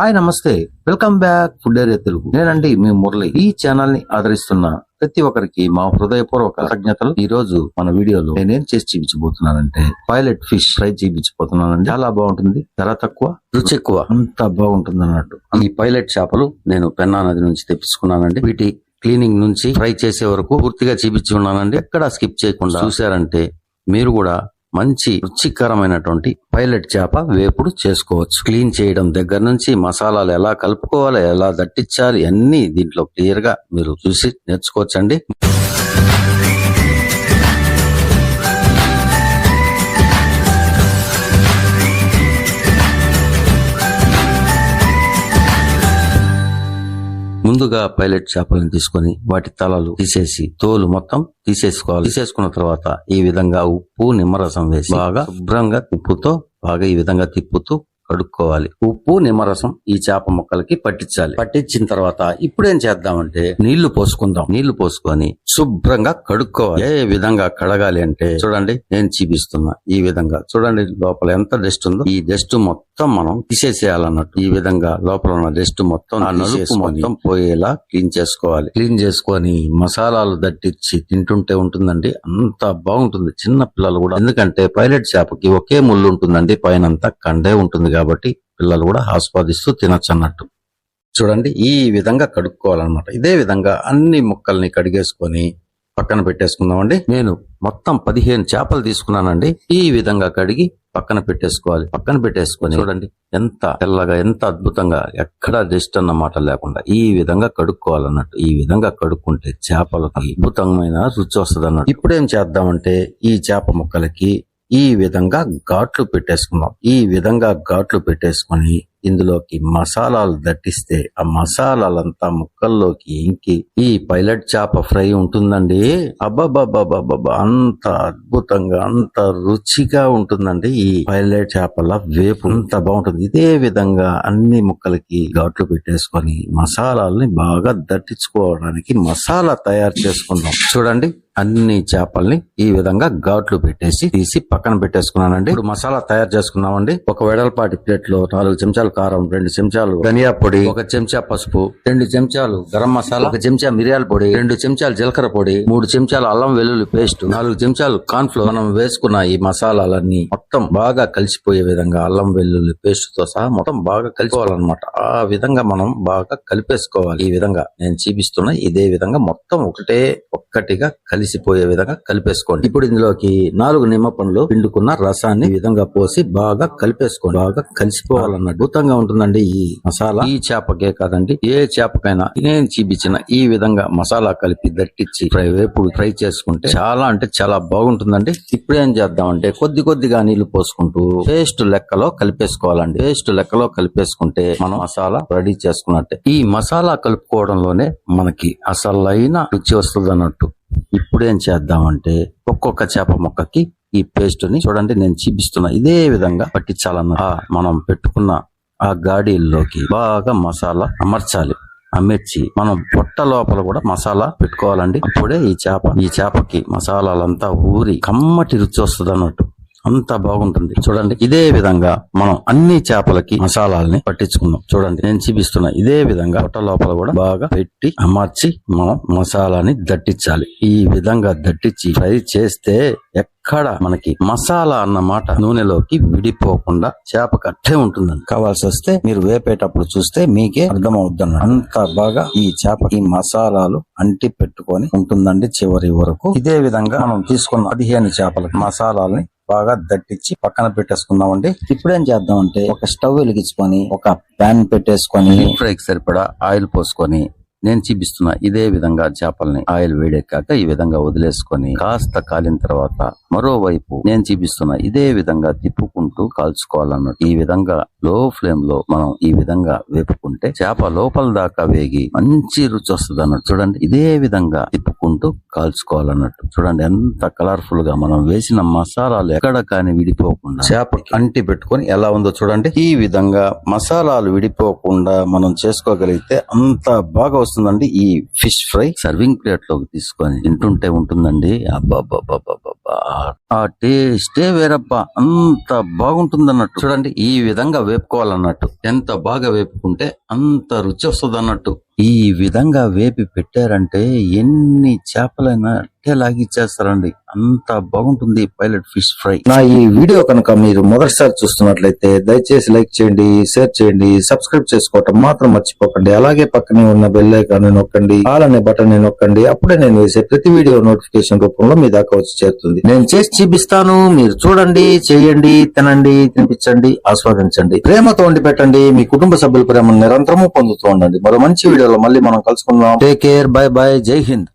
Hi నమస్తే. Welcome back food area Telugu. నేనండి మీ మురళి. ఈ ఛానల్ని ఆదరిస్తున్న ప్రతి ఒక్కరికి మా హృదయపూర్వక కృతజ్ఞతలు. ఈ రోజు మన వీడియోలో నేనేం చేసి చూపించబోతున్నానంటే పైలట్ ఫిష్ ఫ్రై చూపించబోతున్నానండి. చాలా బాగుంటుంది. ధర తక్కువ. రుచి ఎక్కువ. అంత బాగుంటుంది అన్నట్టు ఈ పైలట్ చేపలు నేను పెన్నా నది నుంచి తెప్పించుకున్నానండి. వీటి క్లీనింగ్ నుంచి ఫ్రై చేసే వరకు పూర్తిగా చూపించి ఉన్నానండి. ఎక్కడ స్కిప్ చేయకుండా చూసారంటే మీరు కూడా మంచి రుచికరమైనటువంటి పైలట్ చేప వేపుడు చేసుకోవచ్చు. క్లీన్ చేయడం దగ్గర నుంచి మసాలాలు ఎలా కలుపుకోవాలి ఎలా దట్టించాలి అన్ని దీంట్లో క్లియర్గా మీరు చూసి నేర్చుకోవచ్చండి. ముందుగా పైలట్ చేపలను తీసుకొని వాటి తలలు తీసేసి తోలు మొత్తం తీసేసుకోవాలి. తీసేసుకున్న తర్వాత ఈ విధంగా ఉప్పు నిమ్మరసం వేసి బాగా శుభ్రంగా ఉప్పుతో బాగా ఈ విధంగా తిప్పుతూ కడుక్కోవాలి. ఉప్పు నిమ్మరసం ఈ చేప ముక్కలకి పట్టించాలి. పట్టించిన తర్వాత ఇప్పుడు ఏం చేద్దామంటే నీళ్ళు పోసుకుందాం. నీళ్ళు పోసుకొని శుభ్రంగా కడుక్కోవాలి. ఏ విధంగా కడగాలి అంటే చూడండి నేను చూపిస్తున్నా. ఈ విధంగా చూడండి లోపల ఎంత డస్ట్ ఉందో. ఈ డస్ట్ మొత్తం మనం తీసేసేయాలన్నట్టు. ఈ విధంగా లోపల ఉన్న డస్ట్ మొత్తం ఆ నలుపు మొత్తం పోయేలా క్లీన్ చేసుకోవాలి. క్లీన్ చేసుకొని మసాలాలు దట్టించి తింటుంటే ఉంటుందండి. అంత బాగుంటుంది. చిన్న పిల్లలు కూడా. ఎందుకంటే పైలట్ చేపకి ఒకే ముళ్ళు ఉంటుందండి. పైన అంతా కండే ఉంటుంది కాబట్టి పిల్లలు కూడా ఆస్వాదిస్తూ తినొచ్చు అన్నట్టు చూడండి ఈ విధంగా కడుక్కోవాలన్నమాట. ఇదే విధంగా అన్ని ముక్కల్ని కడిగేసుకొని పక్కన పెట్టేసుకుందామండి. నేను మొత్తం పదిహేను చేపలు తీసుకున్నానండి. ఈ విధంగా కడిగి పక్కన పెట్టేసుకోవాలి. పక్కన పెట్టేసుకొని చూడండి ఎంత తెల్లగా ఎంత అద్భుతంగా ఎక్కడ జస్ట్ అన్నమాట లేకుండా ఈ విధంగా కడుక్కోవాలన్నట్టు ఈ విధంగా కడుక్కుంటే చేపలకు అద్భుతమైన రుచి వస్తుంది అన్నట్టు ఇప్పుడు ఏం చేద్దామంటే ఈ చేప ముక్కలకి ఈ విధంగా ఘాట్లు పెట్టేసుకున్నాం. ఈ విధంగా ఘాట్లు పెట్టేసుకొని ఇందులోకి మసాలాలు దట్టిస్తే ఆ మసాలాలంతా ముక్కల్లోకి ఇంకి ఈ పైలట్ చేప ఫ్రై ఉంటుందండి. అబ్బాబాబాబాబా అంత అద్భుతంగా అంత రుచిగా ఉంటుందండి ఈ పైలట్ చేపల వేపు. అంత బాగుంటుంది. ఇదే విధంగా అన్ని ముక్కలకి ఘాట్లు పెట్టేసుకొని మసాలాలని బాగా దట్టించుకోవడానికి మసాలా తయారు చేసుకుందాం. చూడండి అన్ని చేపల్ని ఈ విధంగా ఘాట్లు పెట్టేసి తీసి పక్కన పెట్టేసుకున్నానండి. ఇప్పుడు మసాలా తయారు చేసుకున్నామండి ఒక వెడల్పాటి ప్లేట్లో నాలుగు చెంచాలు కారం రెండు చెంచాలు ధనియా పొడి ఒక చెంచా పసుపు రెండు చెంచాలు గరం మసాలా ఒక చెంచా మిరియాల పొడి రెండు చెంచాలు జీలకర్ర పొడి మూడు చెంచాలు అల్లం వెల్లుల్లి పేస్ట్ నాలుగు చెంచాలు కాన్ఫ్లో మనం వేసుకున్న ఈ మసాలాలన్నీ మొత్తం బాగా కలిసిపోయే విధంగా అల్లం వెల్లుల్లి పేస్ట్తో సహా మొత్తం బాగా కలిసిపోవాలన్నమాట. ఆ విధంగా మనం బాగా కలిపేసుకోవాలి. ఈ విధంగా నేను చూపిస్తున్న ఇదే విధంగా మొత్తం ఒకటే ఒక్కటిగా కలిసిపోయే విధంగా కలిపేసుకోండి. ఇప్పుడు ఇందులోకి నాలుగు నిమ్మ పండ్లు పిండుకున్న రసాన్ని ఈ విధంగా పోసి బాగా కలిపేసుకోండి. బాగా కలిసిపోవాలన్నట్టు అద్భుతంగా ఉంటుందండి ఈ మసాలా. ఈ చేపకే కాదండి ఏ చేపకైనా నేను చూపించిన ఈ విధంగా మసాలా కలిపి దట్టించి ఫ్రై వేపుడు ఫ్రై చేసుకుంటే చాలా అంటే చాలా బాగుంటుందండి. ఇప్పుడు ఏం చేద్దామంటే కొద్ది కొద్దిగా నీళ్ళు పోసుకుంటూ పేస్ట్ లెక్కలో కలిపేసుకోవాలండి. పేస్ట్ లెక్కలో కలిపేసుకుంటే మనం మసాలా రెడీ చేసుకున్నట్టే. ఈ మసాలా కలుపుకోవడంలోనే మనకి అసలైన రుచి వస్తుంది అన్నట్టు ఇప్పుడు ఏం చేద్దామంటే ఒక్కొక్క చేప మొక్కకి ఈ పేస్ట్ని చూడండి నేను చూపిస్తున్నా ఇదే విధంగా పట్టించాలన్న మనం పెట్టుకున్న ఆ గాడీల్లోకి బాగా మసాలా అమర్చాలి. అమర్చి మనం పొట్ట లోపల కూడా మసాలా పెట్టుకోవాలండి. అప్పుడే ఈ చేప ఈ చేపకి మసాలాలంతా ఊరి కమ్మటి రుచి వస్తుంది అన్నట్టు అంత బాగుంటుంది. చూడండి ఇదే విధంగా మనం అన్ని చేపలకి మసాలాల్ని పట్టించుకున్నాం చూడండి నేను చూపిస్తున్నా ఇదే విధంగా పొట్ట లోపల కూడా బాగా పెట్టి అమర్చి మనం మసాలాని దట్టించాలి. ఈ విధంగా దట్టించి ఫ్రై చేస్తే ఎక్కడ మనకి మసాలా అన్నమాట నూనెలోకి విడిపోకుండా చేప కట్టే ఉంటుందండి. కావాల్సి వస్తే మీరు వేపేటప్పుడు చూస్తే మీకే అర్థమవుతుంది అంత బాగా ఈ చేప ఈ మసాలాలు అంటి పెట్టుకొని ఉంటుందండి చివరి వరకు. ఇదే విధంగా మనం తీసుకున్న పదిహేను చేపలకి మసాలాలని బాగా దట్టించి పక్కన పెట్టేసుకుందామండి. ఇప్పుడు ఏం చేద్దామంటే ఒక స్టవ్ వెలిగించుకొని ఒక ప్యాన్ పెట్టేసుకొని ఫ్రైకి సరిపడా ఆయిల్ పోసుకొని నేను చూపిస్తున్నా ఇదే విధంగా చేపల్ని ఆయిల్ వేడెక్కాక ఈ విధంగా వదిలేసుకొని కాస్త కాలిన తర్వాత మరోవైపు నేను చూపిస్తున్నా ఇదే విధంగా తిప్పుకుంటూ కాల్చుకోవాలన్నట్టు. ఈ విధంగా లో ఫ్లేమ్లో మనం ఈ విధంగా వేపుకుంటే చేప లోపల దాకా వేగి మంచి రుచి వస్తుంది అన్నట్టు. చూడండి ఇదే విధంగా తిప్పుకుంటూ కాల్చుకోవాలన్నట్టు. చూడండి ఎంత కలర్ఫుల్గా మనం వేసిన మసాలాలు ఎక్కడ కానీ విడిపోకుండా చేప అంటి పెట్టుకొని ఎలా ఉందో చూడండి. ఈ విధంగా మసాలాలు విడిపోకుండా మనం చేసుకోగలిగితే అంత బాగా వస్తుందండి. ఈ ఫిష్ ఫ్రై సర్వింగ్ ప్లేట్లోకి తీసుకొని తింటుంటే ఉంటుందండి. అబ్బాబ్బాబ్బాబ్బా ఆ టేస్టే వేరబ్బా. అంత బాగుంటుంది అన్నట్టు చూడండి ఈ విధంగా వేపుకోవాలన్నట్టు. ఎంత బాగా వేపుకుంటే అంత రుచి వస్తుంది అన్నట్టు ఈ విధంగా వేపి పెట్టారంటే ఎన్ని చేపలైనా అట్టే లాగిచ్చేస్తారండి అంత బాగుంటుంది పైలట్ ఫిష్ ఫ్రై. నా ఈ వీడియో కనుక మీరు మొదటిసారి చూస్తున్నట్లయితే దయచేసి లైక్ చేయండి షేర్ చేయండి సబ్స్క్రైబ్ చేసుకోవటం మాత్రం మర్చిపోకండి. అలాగే పక్కనే ఉన్న బెల్ ఐకాన్ నొక్కండి ఆల్ అనే బటన్ నొక్కండి. అప్పుడే నేను వేసే ప్రతి వీడియో నోటిఫికేషన్ రూపంలో మీ దాకా వచ్చి చేరుతుంది. నేను చేసి చూపిస్తాను మీరు చూడండి చేయండి తినండి తినిపించండి ఆస్వాదించండి. ప్రేమతో వండి పెట్టండి మీ కుటుంబ సభ్యుల ప్రేమను నిరంతరము పొందుతూ ఉండండి. మరో మంచి వీడియోలో మళ్ళీ మనం కలుసుకుందాం. టేక్ కేర్ బై బై జై హింద్.